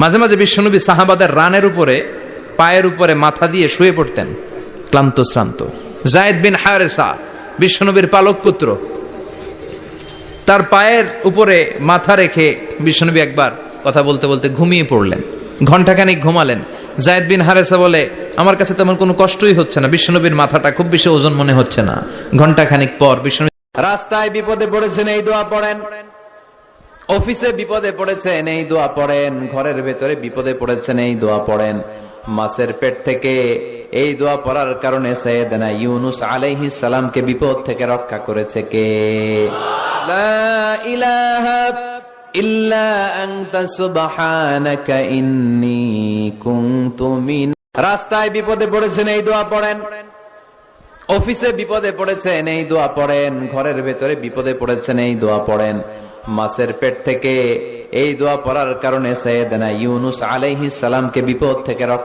মাঝে মাঝে বিশ্বনবী সাহাবাদের রানের উপরে, পায়ের উপরে মাথা দিয়ে শুয়ে পড়তেন। ক্লান্ত, শ্রান্ত। জায়দ বিন হারেসা, বিশ্বনবীর পালক পুত্র, তার পায়ের উপরে মাথা রেখে বিশ্বনবী একবার কথা বলতে বলতে ঘুমিয়ে পড়লেন। ঘন্টাখানিক ঘুমালেন। জায়দ বিন হারেসা বলে, আমার কাছে তেমন কোনো কষ্টই হচ্ছে না, বিশ্বনবীর মাথাটা খুব বেশি ওজন মনে হচ্ছে না। ঘন্টাখানিক পর বিশ্বনবী রাস্তায় বিপদে পড়েছেন, এই দোয়া পড়েন। অফিসে বিপদে পড়েছেন, এই দোয়া পড়েন। ঘরের ভেতরে বিপদে পড়েছেন, এই দোয়া পড়েন। মাছের পেট থেকে এই দোয়া পড়ার কারণে সৈয়দনা ইউনুস আলাইহিস সালামকে বিপদ থেকে রক্ষা করেছে কে? লা ইলাহা ইল্লা আনতা সুবহানাকা ইন্নী কুনতু মিন রাস্তায় বিপদে পড়েছেন, এই দোয়া পড়েন। অফিসে বিপদে পড়েছেন, এই দোয়া পড়েন। ঘরের ভেতরে বিপদে পড়েছেন, এই দোয়া পড়েন। মাছের পেট থেকে এই দোয়া পড়ার কারণে সৈয়দনা ইউনুস আলাইহিস সালামকে বিপদ থেকে